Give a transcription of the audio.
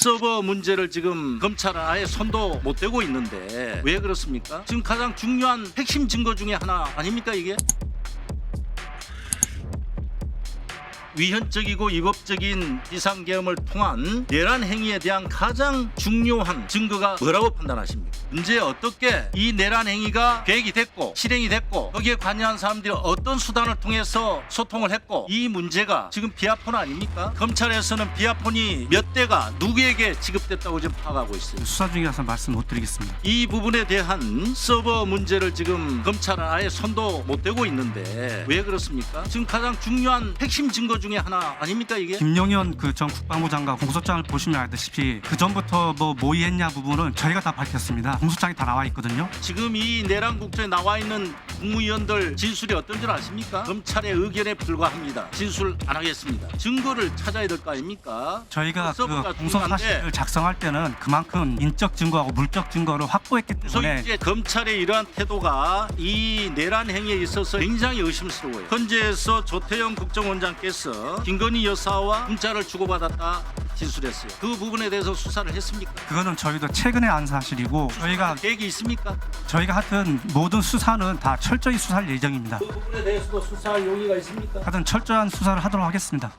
서버 문제를 지금 검찰은 아예 손도 못 대고 있는데 왜 그렇습니까? 지금 가장 중요한 핵심 증거 중에 하나 아닙니까 이게? 위헌적이고 위법적인 비상계엄을 통한 내란 행위에 대한 가장 중요한 증거가 뭐라고 판단하십니까? 문제 어떻게 이 내란 행위가 계획이 됐고 실행이 됐고 거기에 관여한 사람들이 어떤 수단을 통해서 소통을 했고 이 문제가 지금 비아폰 아닙니까? 검찰에서는 비아폰이 몇 대가 누구에게 지급됐다고 지금 파악하고 있어요. 수사 중이라서 말씀 못 드리겠습니다. 이 부분에 대한 서버 문제를 지금 검찰은 아예 손도 못 대고 있는데 왜 그렇습니까? 지금 가장 중요한 핵심 증거 중에 하나 아닙니까 이게? 김용현 그 전 국방부 장관 공소장을 보시면 알다시피 그 전부터 뭐 모의했냐 부분은 저희가 다 밝혔습니다. 공소장이 다 나와 있거든요. 지금 이 내란 국조에 나와 있는 국무위원들 진술이 어떤 줄 아십니까? 검찰의 의견에 불과합니다. 진술 안 하겠습니다. 증거를 찾아야 될 거 아닙니까? 저희가 그 공소 중요한데 사실을 작성할 때는 그만큼 인적 증거하고 물적 증거를 확보했기 때문에 이제 검찰의 이러한 태도가 이 내란 행위에 있어서 굉장히 의심스러워요. 현재에서 조태영 국정원장께서 김건희 여사와 문자를 주고받았다 진술했어요. 그 부분에 대해서 수사를 했습니까? 그거는 저희도 최근에 안 사실이고 저희가 계획이 있습니까? 저희가 하여튼 모든 수사는 다 철저히 수사할 예정입니다. 그 부분에 대해서도 수사할 용의가 있습니까? 하여튼 철저한 수사를 하도록 하겠습니다.